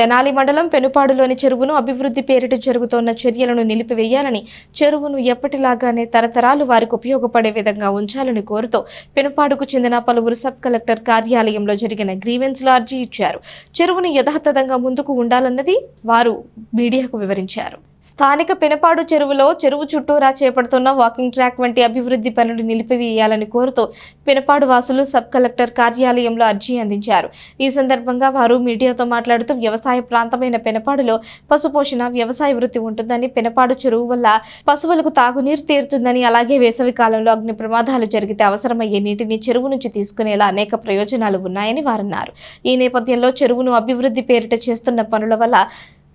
తెనాలి మండలం పెనుపాడులోని చెరువును అభివృద్ధి పేరిట జరుగుతోన్న చర్యలను నిలిపివేయాలని చెరువును ఎప్పటిలాగానే తరతరాలు వారికి ఉపయోగపడే విధంగా ఉంచాలని కోరుతూ పెనుపాడుకు చెందిన పలువురు సబ్ కలెక్టర్ కార్యాలయంలో జరిగిన గ్రీవెన్స్లో అర్జీ ఇచ్చారు. చెరువును యథాతథంగా ముందుకు ఉండాలన్నది వారు మీడియాకు వివరించారు. స్థానిక పెనపాడు చెరువులో చెరువు చుట్టూరా చేపడుతున్న వాకింగ్ ట్రాక్ వంటి అభివృద్ధి పనులు నిలిపివేయాలని కోరుతూ పెనపాడు వాసులు సబ్ కలెక్టర్ కార్యాలయంలో అర్జీ అందించారు. ఈ సందర్భంగా వారు మీడియాతో మాట్లాడుతూ వ్యవసాయ ప్రాంతమైన పెనపాడులో పశుపోషణ వ్యవసాయ వృత్తి ఉంటుందని పెనపాడు చెరువు వల్ల పశువులకు తాగునీరు తీరుతుందని అలాగే వేసవి కాలంలో అగ్ని ప్రమాదాలు జరిగితే అవసరమయ్యే నీటిని చెరువు నుంచి తీసుకునేలా అనేక ప్రయోజనాలు ఉన్నాయని వారన్నారు. ఈ నేపథ్యంలో చెరువును అభివృద్ధి పేరిట చేస్తున్న పనుల వల్ల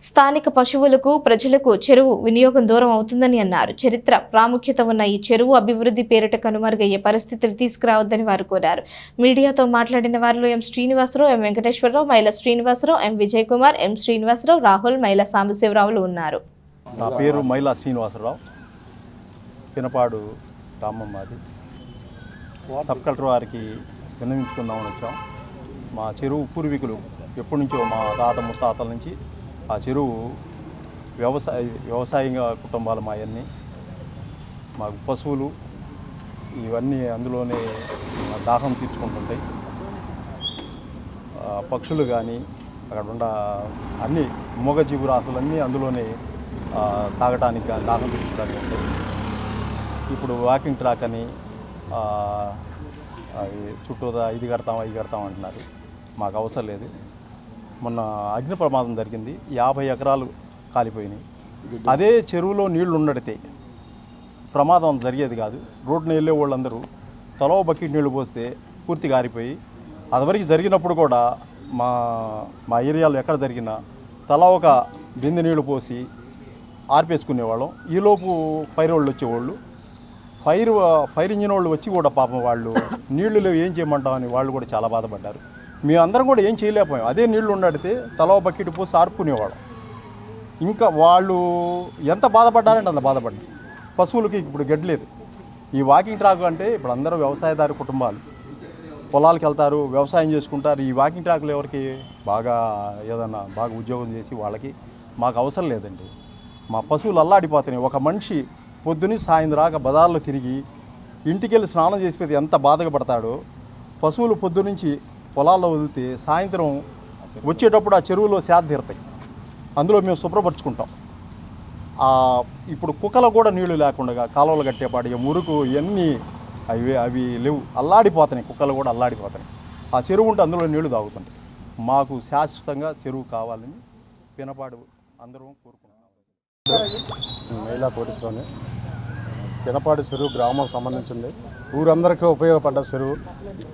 స్థానిక పశువులకు ప్రజలకు చెరువు వినియోగం దూరం అవుతుందని అన్నారు. చరిత్ర ప్రాముఖ్యత ఉన్న ఈ చెరువు అభివృద్ధి పేరిట కనుమరుగయ్యే పరిస్థితులు తీసుకురావద్దని వారు కోరారు. మీడియాతో మాట్లాడిన వారిలో ఎం శ్రీనివాసరావు ఎం వెంకటేశ్వరరావు మైల శ్రీనివాసరావు ఎం విజయ్ కుమార్ ఎం శ్రీనివాసరావు రాహుల్ మైల సాంబశివరావులు ఉన్నారు. నా పేరు మైలా శ్రీనివాసరావు. పినపాడు రామమ్మది. సబ్ కలెక్టర్ వారికి విన్నవించుకుందామని వచ్చాం. మా చెరువు పూర్వీకులు ఎప్పటి నుంచో మా తాత ముత్తాతల నుంచి ఆ చెరువు వ్యవసాయ వ్యవసాయంగా కుటుంబాలు మా అవన్నీ మాకు పశువులు ఇవన్నీ అందులోనే దాహం తీర్చుకుంటుంటాయి. పక్షులు కానీ అక్కడ ఉన్న అన్ని మూగ జీవరాశులన్నీ అందులోనే తాగటానికి కానీ దాహం తీర్చడానికి ఉంటాయి. ఇప్పుడు వాకింగ్ ట్రాక్ అని చుట్టూ ఇది కడతాం ఇది కడతాం అంటున్నారు. మాకు అవసరం లేదు. మొన్న అగ్ని ప్రమాదం జరిగింది. యాభై ఎకరాలు కాలిపోయినాయి. అదే చెరువులో నీళ్ళు ఉండడితే ప్రమాదం జరిగేది కాదు. రోడ్డున వెళ్ళే వాళ్ళందరూ తలో బకెట్ నీళ్ళు పోస్తే పూర్తిగా ఆరిపోయి అదివరకు జరిగినప్పుడు కూడా మా మా ఏరియాలో ఎక్కడ జరిగినా తలా ఒక బిందె నీళ్ళు పోసి ఆర్పేసుకునేవాళ్ళం. ఈలోపు ఫైర్ వాళ్ళు వచ్చేవాళ్ళు. ఫైర్ ఫైర్ ఇంజిన్ వాళ్ళు వచ్చి కూడా పాపం వాళ్ళు నీళ్ళు లేవు ఏం చేయమంటామని వాళ్ళు కూడా చాలా బాధపడ్డారు. మేమందరం అందరం కూడా ఏం చేయలేకపోయాం. అదే నీళ్ళు ఉండడితే తలో బకెట్ పోసి ఆర్పుకునేవాళ్ళం. ఇంకా వాళ్ళు ఎంత బాధపడ్డారంటే అంత బాధపడ్డారు. పశువులకి ఇప్పుడు గడ్డి లేదు. ఈ వాకింగ్ ట్రాక్ అంటే ఇప్పుడు అందరూ వ్యవసాయదారు కుటుంబాలు. పొలాలకు వెళ్తారు వ్యవసాయం చేసుకుంటారు. ఈ వాకింగ్ ట్రాక్లు ఎవరికి బాగా ఏదన్నా బాగా ఉద్యోగం చేసి వాళ్ళకి మాకు అవసరం లేదండి. మా పశువులు అల్లాడిపోతున్నాయి. ఒక మనిషి పొద్దుని సాయంత్రం బజార్లో తిరిగి ఇంటికి వెళ్ళి స్నానం చేసిపోతే ఎంత బాధగా పడతాడో పశువులు పొద్దునుంచి పొలాల్లో వదిలితే సాయంత్రం వచ్చేటప్పుడు ఆ చెరువులో సేద తీరుతాయి. అందులో మేము శుభ్రపరుచుకుంటాం. ఇప్పుడు కుక్కలు కూడా నీళ్ళు లేకుండా కాలువలు కట్టేపాటి మురుకు ఇవన్నీ అవి అవి లేవు. అల్లాడిపోతున్నాయి కుక్కలు కూడా అల్లాడిపోతున్నాయి. ఆ చెరువు ఉంటే అందులో నీళ్ళు తాగుతుంటాయి. మాకు శాశ్వతంగా చెరువు కావాలని పినపాడు అందరం కోరుకుంటున్నాం. మహిళా కోటేశ్వరని పినపాడి చెరువు గ్రామం సంబంధించింది. ఊరందరికీ ఉపయోగపడ్డ చెరువు.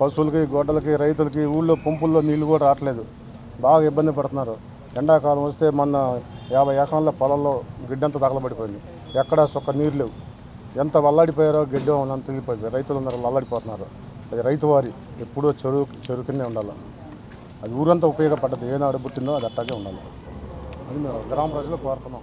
పశువులకి గొడ్డలకి రైతులకి ఊళ్ళో పంపుల్లో నీళ్ళు కూడా రావట్లేదు. బాగా ఇబ్బంది పడుతున్నారు. ఎండాకాలం వస్తే మొన్న యాభై ఎకరాల పొలంలో గిడ్డంతా తగలబడిపోయింది. ఎక్కడా సొక్క నీరు లేవు. ఎంత వల్లాడిపోయారో గిడ్డం అని తెలియపోయింది. రైతులు అందరూ వల్లాడిపోతున్నారు. అది రైతు వారి ఎప్పుడూ చెరువు చెరువు కిందే ఉండాలి. అది ఊరంతా ఉపయోగపడ్డది. ఏనాడు పుట్టిందో అది అట్టాగే ఉండాలి. అది మేము గ్రామ ప్రజలు కోరుతున్నాం.